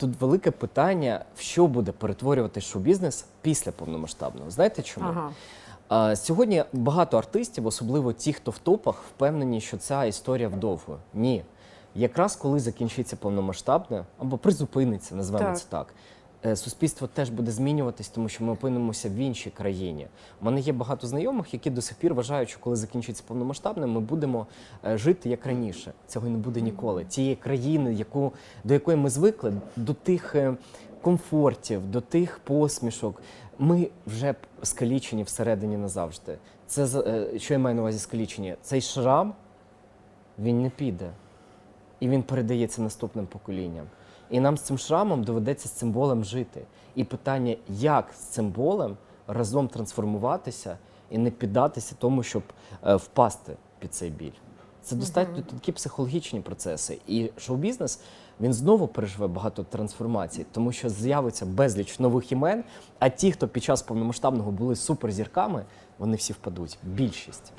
тут велике питання, в що буде перетворювати шоу-бізнес після повномасштабного. Знаєте чому? Ага. А, Сьогодні багато артистів, особливо ті, хто в топах, впевнені, що ця історія вдовго. Ні. Якраз коли закінчиться повномасштабне або призупиниться, називаємо Так. це так. Е, Суспільство теж буде змінюватись, тому що ми опинимося в іншій країні. У мене є багато знайомих, які до сих пір вважають, що коли закінчиться повномасштабне, ми будемо е, жити як раніше. Цього не буде ніколи. Тієї країни, яку, до якої ми звикли, до тих е, комфортів, до тих посмішок. Ми вже скалічені всередині назавжди. Це що я маю на увазі скалічені? Цей шрам він не піде. І він передається наступним поколінням. І нам з цим шрамом доведеться з цим болем жити. І питання, як з цим болем разом трансформуватися і не піддатися тому, щоб е, впасти під цей біль. Це достатньо такі психологічні процеси. І шоу-бізнес він знову переживе багато трансформацій, тому що з'явиться безліч нових імен. А ті, хто під час повномасштабного були суперзірками, вони всі впадуть. Більшість.